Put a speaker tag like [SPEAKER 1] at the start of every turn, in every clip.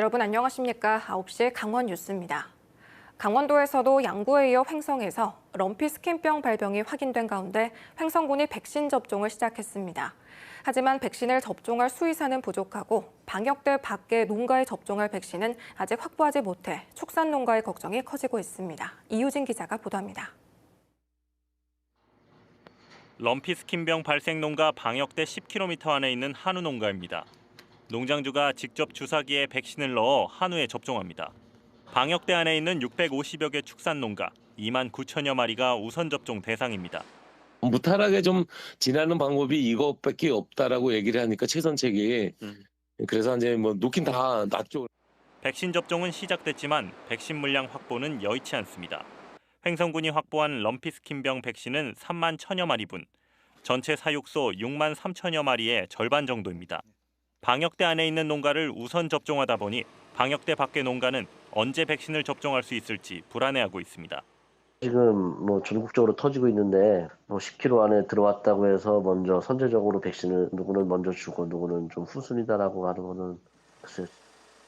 [SPEAKER 1] 여러분 안녕하십니까? 9시 강원 뉴스입니다. 강원도에서도 양구에 이어 횡성에서 럼피 스킨병 발병이 확인된 가운데 횡성군이 백신 접종을 시작했습니다. 하지만 백신을 접종할 수의사는 부족하고 방역대 밖에 농가에 접종할 백신은 아직 확보하지 못해 축산 농가의 걱정이 커지고 있습니다. 이유진 기자가 보도합니다.
[SPEAKER 2] 럼피 스킨병 발생 농가 방역대 10km 안에 있는 한우 농가입니다. 농장주가 직접 주사기에 백신을 넣어 한우에 접종합니다. 방역대 안에 있는 650여 개 축산 농가 2만 9천여 마리가 우선 접종 대상입니다.
[SPEAKER 3] 무탈하게 좀 지나는 방법이 이것밖에 없다라고 얘기를 하니까 최선책이
[SPEAKER 2] 음.
[SPEAKER 3] 그래서 이제 뭐 놓긴 다 놨죠.
[SPEAKER 2] 백신 접종은 시작됐지만 백신 물량 확보는 여의치 않습니다. 횡성군이 확보한 럼피 스킨병 백신은 3만 천여 마리분, 전체 사육소 6만 3천여 마리의 절반 정도입니다. 방역대 안에 있는 농가를 우선 접종하다 보니 방역대 밖의 농가는 언제 백신을 접종할 수 있을지 불안해하고 있습니다.
[SPEAKER 4] 지금 뭐 전국적으로 터지고 있는데 뭐 10km 안에 들어왔다고 해서 먼저 선제적으로 백신을 누구는 먼저 주고 누구는 좀 후순위다라고 하는 거는 글쎄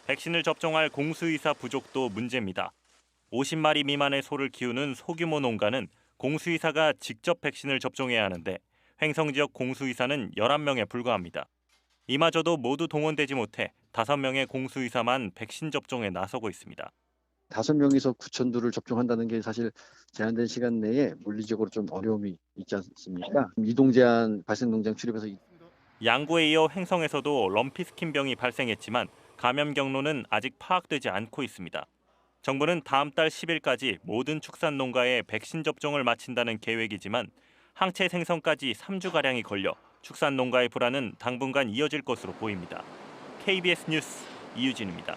[SPEAKER 2] 백신을 접종할 공수의사 부족도 문제입니다. 50마리 미만의 소를 키우는 소규모 농가는 공수의사가 직접 백신을 접종해야 하는데 횡성 지역 공수의사는 11명에 불과합니다. 이마저도 모두 동원되지 못해 5명의 공수의사만 백신 접종에 나서고 있습니다.
[SPEAKER 5] 다섯 명이서 9천 두를 접종한다는 게 사실 제한된 시간 내에 물리적으로 좀 어려움이 있지 않습니까? 이동 제한 발생 농장 출입해서 이-
[SPEAKER 2] 양구에 이어 횡성에서도 럼피 스킨병이 발생했지만 감염 경로는 아직 파악되지 않고 있습니다. 정부는 다음 달 10일까지 모든 축산 농가에 백신 접종을 마친다는 계획이지만 항체 생성까지 3주가량이 걸려 축산 농가의 불안은 당분간 이어질 것으로 보입니다. KBS 뉴스 이유진입니다.